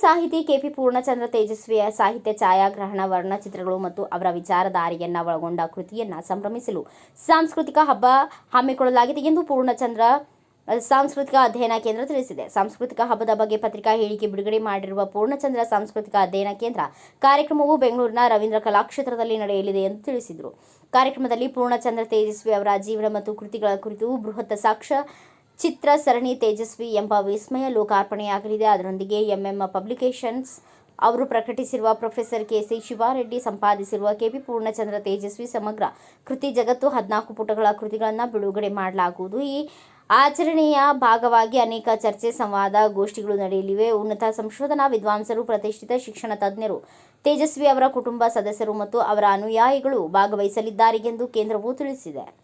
ಸಾಹಿತಿ ಕೆಪಿ ಪೂರ್ಣಚಂದ್ರ ತೇಜಸ್ವಿಯ ಸಾಹಿತ್ಯ ಛಾಯಾಗ್ರಹಣ, ವರ್ಣಚಿತ್ರಗಳು ಮತ್ತು ಅವರ ವಿಚಾರಧಾರೆಯನ್ನ ಒಳಗೊಂಡ ಕೃತಿಯನ್ನ ಸಂಭ್ರಮಿಸಲು ಸಾಂಸ್ಕೃತಿಕ ಹಬ್ಬ ಹಮ್ಮಿಕೊಳ್ಳಲಾಗಿದೆ ಎಂದು ಪೂರ್ಣಚಂದ್ರ ಸಾಂಸ್ಕೃತಿಕ ಅಧ್ಯಯನ ಕೇಂದ್ರ ತಿಳಿಸಿದೆ. ಸಾಂಸ್ಕೃತಿಕ ಹಬ್ಬದ ಬಗ್ಗೆ ಪತ್ರಿಕಾ ಹೇಳಿಕೆ ಬಿಡುಗಡೆ ಮಾಡಿರುವ ಪೂರ್ಣಚಂದ್ರ ಸಾಂಸ್ಕೃತಿಕ ಅಧ್ಯಯನ ಕೇಂದ್ರ ಕಾರ್ಯಕ್ರಮವು ಬೆಂಗಳೂರಿನ ರವೀಂದ್ರ ಕಲಾಕ್ಷೇತ್ರದಲ್ಲಿ ನಡೆಯಲಿದೆ ಎಂದು ತಿಳಿಸಿದರು. ಕಾರ್ಯಕ್ರಮದಲ್ಲಿ ಪೂರ್ಣಚಂದ್ರ ತೇಜಸ್ವಿ ಅವರ ಜೀವನ ಮತ್ತು ಕೃತಿಗಳ ಕುರಿತು ಬೃಹತ್ ಸಾಕ್ಷ್ಯ ಚಿತ್ರ ಸರಣಿ ತೇಜಸ್ವಿ ಎಂಬ ವಿಸ್ಮಯ ಲೋಕಾರ್ಪಣೆಯಾಗಲಿದೆ. ಅದರೊಂದಿಗೆ ಎಂಎಂ ಪಬ್ಲಿಕೇಶನ್ಸ್ ಅವರು ಪ್ರಕಟಿಸಿರುವ ಪ್ರೊಫೆಸರ್ ಕೆಸಿ ಶಿವಾರೆಡ್ಡಿ ಸಂಪಾದಿಸಿರುವ ಕೆಪಿ ಪೂರ್ಣಚಂದ್ರ ತೇಜಸ್ವಿ ಸಮಗ್ರ ಕೃತಿ ಜಗತ್ತು ಹದಿನಾಲ್ಕು ಪುಟಗಳ ಕೃತಿಗಳನ್ನು ಬಿಡುಗಡೆ ಮಾಡಲಾಗುವುದು. ಈ ಆಚರಣೆಯ ಭಾಗವಾಗಿ ಅನೇಕ ಚರ್ಚೆ, ಸಂವಾದ, ಗೋಷ್ಠಿಗಳು ನಡೆಯಲಿವೆ. ಉನ್ನತ ಸಂಶೋಧನಾ ವಿದ್ವಾಂಸರು, ಪ್ರತಿಷ್ಠಿತ ಶಿಕ್ಷಣ ತಜ್ಞರು, ತೇಜಸ್ವಿ ಅವರ ಕುಟುಂಬ ಸದಸ್ಯರು ಮತ್ತು ಅವರ ಅನುಯಾಯಿಗಳು ಭಾಗವಹಿಸಲಿದ್ದಾರೆ ಎಂದು ಕೇಂದ್ರವು ತಿಳಿಸಿದೆ.